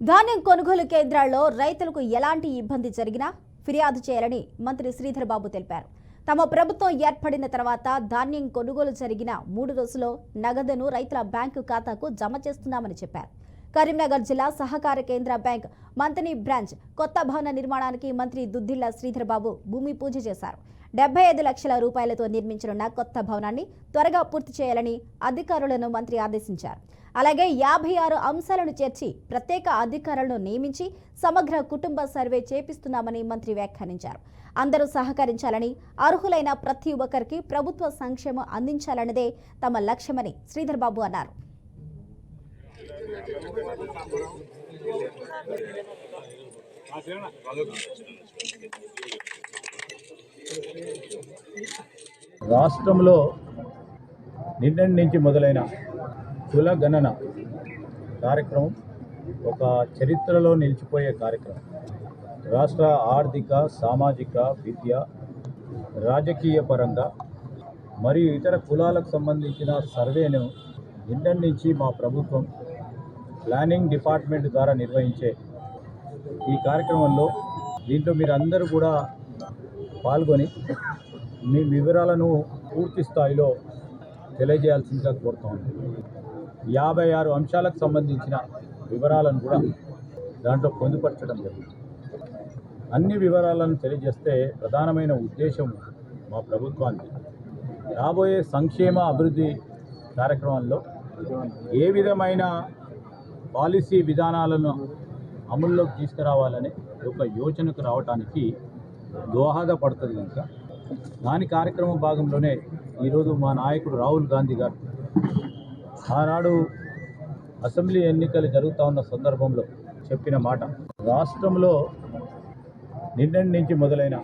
ధాన్యం కొనుగోలు కేంద్రాల్లో రైతులకు ఎలాంటి ఇబ్బంది జరిగినా ఫిర్యాదు చేయాలని మంత్రి శ్రీధర్ బాబు తెలిపారు. తమ ప్రభుత్వం ఏర్పడిన తర్వాత ధాన్యం కొనుగోలు జరిగిన మూడు రోజుల్లో నగదును రైతుల బ్యాంకు ఖాతాకు జమ చేస్తున్నామని చెప్పారు. కరీంనగర్ జిల్లా సహకార కేంద్ర బ్యాంక్ మంతని బ్రాంచ్ కొత్త భవన నిర్మాణానికి మంత్రి దుద్దిల్ల శ్రీధర్ బాబు భూమి పూజ చేశారు. డెబ్బై ఐదు లక్షల రూపాయలతో నిర్మించనున్న కొత్త భవనాన్ని త్వరగా పూర్తి చేయాలని అధికారులను మంత్రి ఆదేశించారు. అలాగే యాభై ఆరు అంశాలను చేర్చి ప్రత్యేక అధికారులను నియమించి సమగ్ర కుటుంబ సర్వే చేపిస్తున్నామని మంత్రి వ్యాఖ్యానించారు. అందరూ సహకరించాలని అర్హులైన ప్రతి ఒక్కరికి ప్రభుత్వ సంక్షేమం అందించాలన్నదే తమ లక్ష్యమని శ్రీధర్ బాబు అన్నారు. రాష్ట్రంలో నిన్నటి నుంచి మొదలైన కుల గణన కార్యక్రమం ఒక చరిత్రలో నిలిచిపోయే కార్యక్రమం. రాష్ట్ర ఆర్థిక సామాజిక విద్య రాజకీయ పరంగా మరియు ఇతర కులాలకు సంబంధించిన సర్వేను నిన్నటి నుంచి మా ప్రభుత్వం ప్లానింగ్ డిపార్ట్మెంట్ ద్వారా నిర్వహించే ఈ కార్యక్రమంలో దీంట్లో మీరు అందరూ కూడా పాల్గొని మీ వివరాలను పూర్తి స్థాయిలో తెలియజేయాల్సిందిగా కోరుతా యాభై ఆరు అంశాలకు సంబంధించిన వివరాలను కూడా దాంట్లో పొందుపరచడం జరిగింది. అన్ని వివరాలను తెలియజేస్తే ప్రధానమైన ఉద్దేశం మా ప్రభుత్వానికి. రాబోయే సంక్షేమ అభివృద్ధి కార్యక్రమంలో ఏ విధమైన పాలసీ విధానాలను అమల్లోకి తీసుకురావాలనే ఒక యోచనకు రావడానికి దోహదపడుతుంది కనుక దాని కార్యక్రమం భాగంలోనే ఈరోజు మా నాయకుడు రాహుల్ గాంధీ గారు ఆనాడు అసెంబ్లీ ఎన్నికలు జరుగుతూ ఉన్న సందర్భంలో చెప్పిన మాట రాష్ట్రంలో నిన్నటి నుంచి మొదలైన